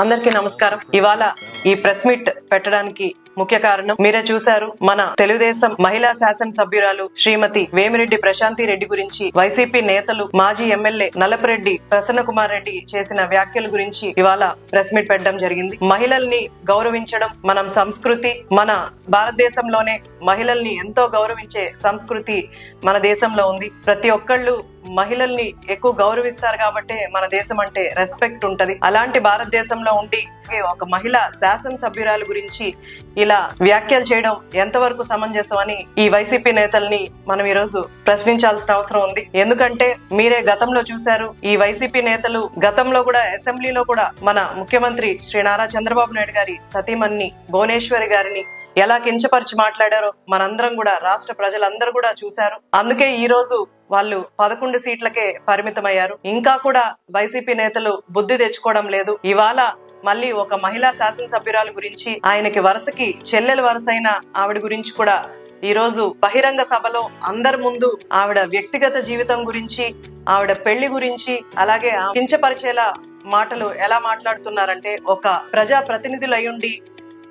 అందరికీ నమస్కారం. ఇవాళ ఈ ప్రెస్ మీట్ పెట్టడానికి ముఖ్య కారణం మీరే చూశారు. మన తెలుగుదేశం మహిళా శాసన సభ్యురాలు శ్రీమతి వేమిరెడ్డి ప్రశాంతి రెడ్డి గురించి వైసీపీ నేతలు మాజీ ఎమ్మెల్యే నలపరెడ్డి ప్రసన్న కుమార్ రెడ్డి చేసిన వ్యాఖ్యల గురించి ఇవాళ ప్రెస్ మీట్ పెట్టడం జరిగింది. మహిళల్ని గౌరవించడం మనం సంస్కృతి మన భారతదేశంలోనే మహిళల్ని ఎంతో గౌరవించే సంస్కృతి మన దేశంలో ఉంది. ప్రతి ఒక్కళ్ళు మహిళల్ని ఎక్కువ గౌరవిస్తారు కాబట్టి మన దేశం అంటే రెస్పెక్ట్ ఉంటది. అలాంటి భారతదేశంలో ఉండి ఒక మహిళ శాసనసభ్యురాలు గురించి ఇలా వ్యాఖ్యలు చేయడం ఎంతవరకు సమంజసం అని ఈ వైసీపీ నేతల్ని మనం ఈరోజు ప్రశ్నించాల్సిన అవసరం ఉంది. ఎందుకంటే మీరే గతంలో చూశారు ఈ వైసీపీ నేతలు గతంలో కూడా అసెంబ్లీలో కూడా మన ముఖ్యమంత్రి శ్రీ నారా చంద్రబాబు నాయుడు గారి సతీమణి భువనేశ్వరి గారిని ఎలా కించపరిచి మాట్లాడారో మనందరం కూడా రాష్ట్ర ప్రజలందరూ కూడా చూశారు. అందుకే ఈ రోజు వాళ్ళు పదకొండు సీట్లకే పరిమితమయ్యారు. ఇంకా కూడా వైసీపీ నేతలు బుద్ధి తెచ్చుకోవడం లేదు. ఇవాళ మళ్ళీ ఒక మహిళా శాసనసభ్యురాలు గురించి ఆయనకి వరుసకి చెల్లెల వరుసైన ఆవిడ గురించి కూడా ఈ రోజు బహిరంగ సభలో అందరి ముందు ఆవిడ వ్యక్తిగత జీవితం గురించి ఆవిడ పెళ్ళి గురించి అలాగే కించపరిచేలా మాటలు ఎలా మాట్లాడుతున్నారంటే ఒక ప్రజా ప్రతినిధులయ్యుండి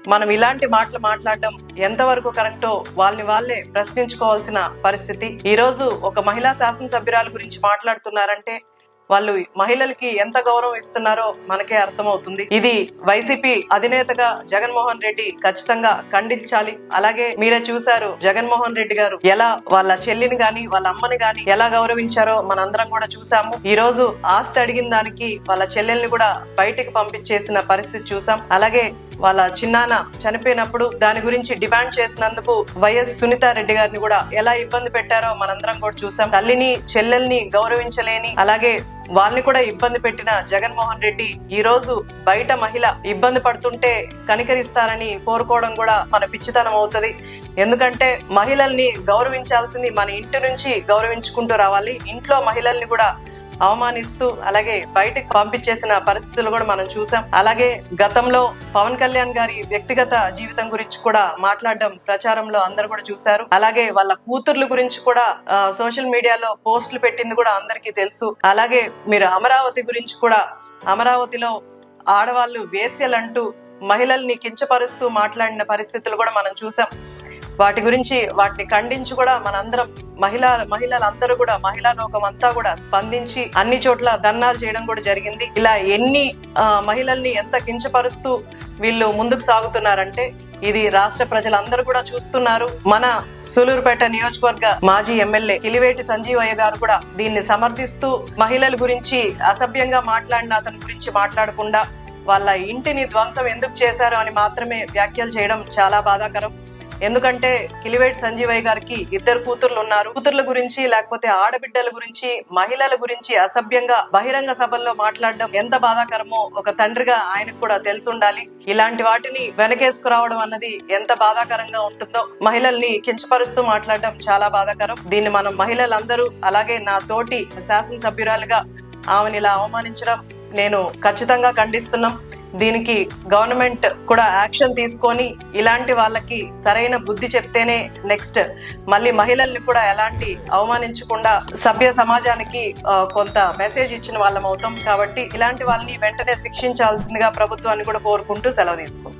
మనం ఇలాంటి మాటలు మాట్లాడడం ఎంతవరకు కరెక్టో వాళ్ళని వాళ్ళే ప్రశ్నించుకోవాల్సిన పరిస్థితి. ఈ రోజు ఒక మహిళా శాసనసభ్యురాల గురించి మాట్లాడుతున్నారంటే వాళ్ళు మహిళలకి ఎంత గౌరవం ఇస్తున్నారో మనకే అర్థమవుతుంది. ఇది వైసీపీ అధినేతగా జగన్మోహన్ రెడ్డి ఖచ్చితంగా ఖండించాలి. అలాగే మీరే చూశారు జగన్మోహన్ రెడ్డి గారు ఎలా వాళ్ళ చెల్లిని గాని వాళ్ళ అమ్మని గాని ఎలా గౌరవించారో మనందరం కూడా చూసాము ఈ రోజు ఆస్తి అడిగిన దానికి వాళ్ళ చెల్లెల్ని కూడా బయటికి పంపించేసిన పరిస్థితి చూసాం అలాగే వాళ్ళ చిన్నాన్న చనిపోయినప్పుడు దాని గురించి డిమాండ్ చేసినందుకు వైఎస్ సునీత రెడ్డి గారిని కూడా ఎలా ఇబ్బంది పెట్టారో మనందరం కూడా చూసాం. తల్లిని చెల్లెల్ని గౌరవించలేని అలాగే వాళ్ళని కూడా ఇబ్బంది పెట్టిన జగన్మోహన్ రెడ్డి ఈ రోజు బయట మహిళ ఇబ్బంది పడుతుంటే కనికరిస్తారని కోరుకోవడం కూడా మన పిచ్చితనం అవుతుంది. ఎందుకంటే మహిళల్ని గౌరవించాల్సింది మన ఇంటి నుంచి గౌరవించుకుంటూ రావాలి. ఇంట్లో మహిళల్ని కూడా అవమానిస్తూ అలాగే బయటకు పంపించేసిన పరిస్థితులు కూడా మనం చూసాం. అలాగే గతంలో పవన్ కళ్యాణ్ గారి వ్యక్తిగత జీవితం గురించి కూడా మాట్లాడడం ప్రచారంలో అందరు కూడా చూశారు. అలాగే వాళ్ళ కూతుర్ల గురించి కూడా సోషల్ మీడియాలో పోస్టులు పెట్టింది కూడా అందరికీ తెలుసు. అలాగే మీరు అమరావతి గురించి కూడా అమరావతిలో ఆడవాళ్ళు వేశ్యలంటూ మహిళల్ని కించపరుస్తూ మాట్లాడిన పరిస్థితులు కూడా మనం చూసాం. వాటి గురించి వాటిని ఖండించి కూడా మనందరం మహిళా మహిళలందరూ కూడా మహిళా లోకం అంతా కూడా స్పందించి అన్ని చోట్ల ధర్నాలు చేయడం కూడా జరిగింది. ఇలా ఎన్ని మహిళల్ని ఎంత కించపరుస్తూ వీళ్ళు ముందుకు సాగుతున్నారంటే ఇది రాష్ట్ర ప్రజలందరూ కూడా చూస్తున్నారు. మన సూలూరుపేట నియోజకవర్గ మాజీ ఎమ్మెల్యే కిలివేటి సంజీవయ్య గారు కూడా దీన్ని సమర్థిస్తూ మహిళల గురించి అసభ్యంగా మాట్లాడిన అతని గురించి మాట్లాడకుండా వాళ్ళ ఇంటిని ధ్వంసం ఎందుకు చేశారు అని మాత్రమే వ్యాఖ్యలు చేయడం చాలా బాధాకరం. ఎందుకంటే కిలివేట్ సంజీవయ్య గారికి ఇద్దరు కూతుర్లు ఉన్నారు. కూతుర్ల గురించి లేకపోతే ఆడబిడ్డల గురించి మహిళల గురించి అసభ్యంగా బహిరంగ సభల్లో మాట్లాడడం ఎంత బాధాకరమో ఒక తండ్రిగా ఆయనకు కూడా తెలిసి ఉండాలి. ఇలాంటి వాటిని వెనకేసుకురావడం అన్నది ఎంత బాధాకరంగా ఉంటుందో మహిళల్ని కించపరుస్తూ మాట్లాడడం చాలా బాధాకరం. దీన్ని మనం మహిళలందరూ అలాగే నా తోటి శాసనసభ్యురాలుగా ఆమెను ఇలా అవమానించడం నేను ఖచ్చితంగా ఖండిస్తున్నాం. దీనికి గవర్నమెంట్ కూడా యాక్షన్ తీసుకొని ఇలాంటి వాళ్ళకి సరైన బుద్ధి చెప్తేనే నెక్స్ట్ మళ్ళీ మహిళల్ని కూడా ఎలాంటి అవమానించకుండా సభ్య సమాజానికి కొంత మెసేజ్ ఇచ్చిన వాళ్ళం అవుతాం కాబట్టి ఇలాంటి వాళ్ళని వెంటనే శిక్షించాల్సిందిగా ప్రభుత్వాన్ని కూడా కోరుకుంటూ సెలవు తీసుకుంటాం